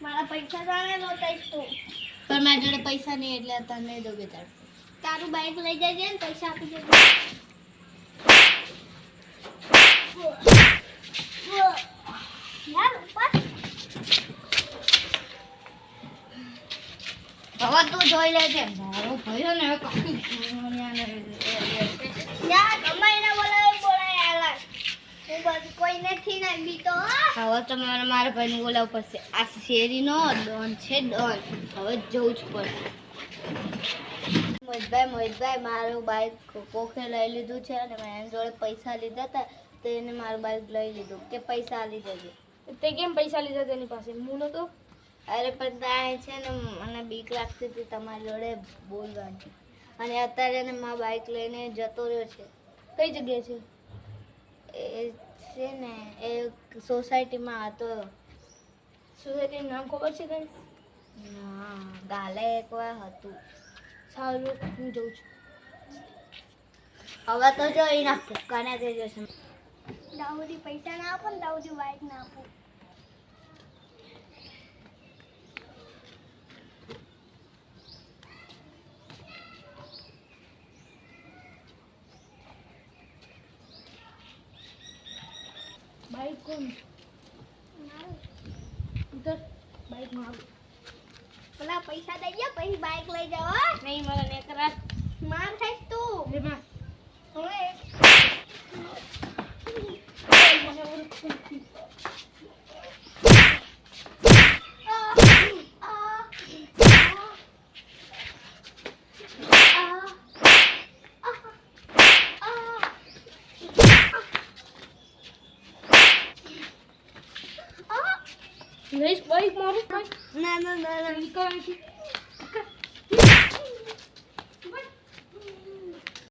મારા પૈસા જાણે નહોતા તું પણ મારા જોડે પૈસા નહીં એટલે તને દો બે તાર તારું બાઈક લઈ જજે ને પૈસા આપી દેજે હવે તું જોઈ લેજે મારો ભયો ને કાકી નથી હવે તમારે મારે ભાઈને બોલાવવું પડશે. આ શેરીનો ડોન છે ડોન હવે જવું જ પડશે. મોહિતભાઈ મોહિતભાઈ મારું બાઇક પોખે લઈ લીધું છે અને મેં એની જોડે પૈસા લીધા હતા તો એને મારું બાઇક લઈ લીધું. કે પૈસા આલી જજે તે કેમ પૈસા લીધા તેની પાસે? હું નતો અરે પણ ત્યાં છે ને મને બીક લાગતી હતી તમારી જોડે બોલવાની. અને અત્યારે એને મારા બાઇક લઈને જતો રહ્યો છે. કઈ જગ્યાએ છે? છે ને એ સોસાયટીમાં હતો. સોસાયટીનું નામ ખબર છે કઈ ના ગાલે એકવાર હતું. સારું હું જોઉં છું. હવે તો જોઈ નાખું કને થઈ જશે. દાઉદી પૈસા ના આપો ને દાઉદી બાઈક ના આપો. બાઈક કોણ? ઉતર બાઈકમાં પેલા પૈસા દઈ ગયા પછી બાઈક લઈ જાવ. નહીં મારા નેકરા માર ખાઈશ તું લેમાં હવે નહીં બાઈક મારું ના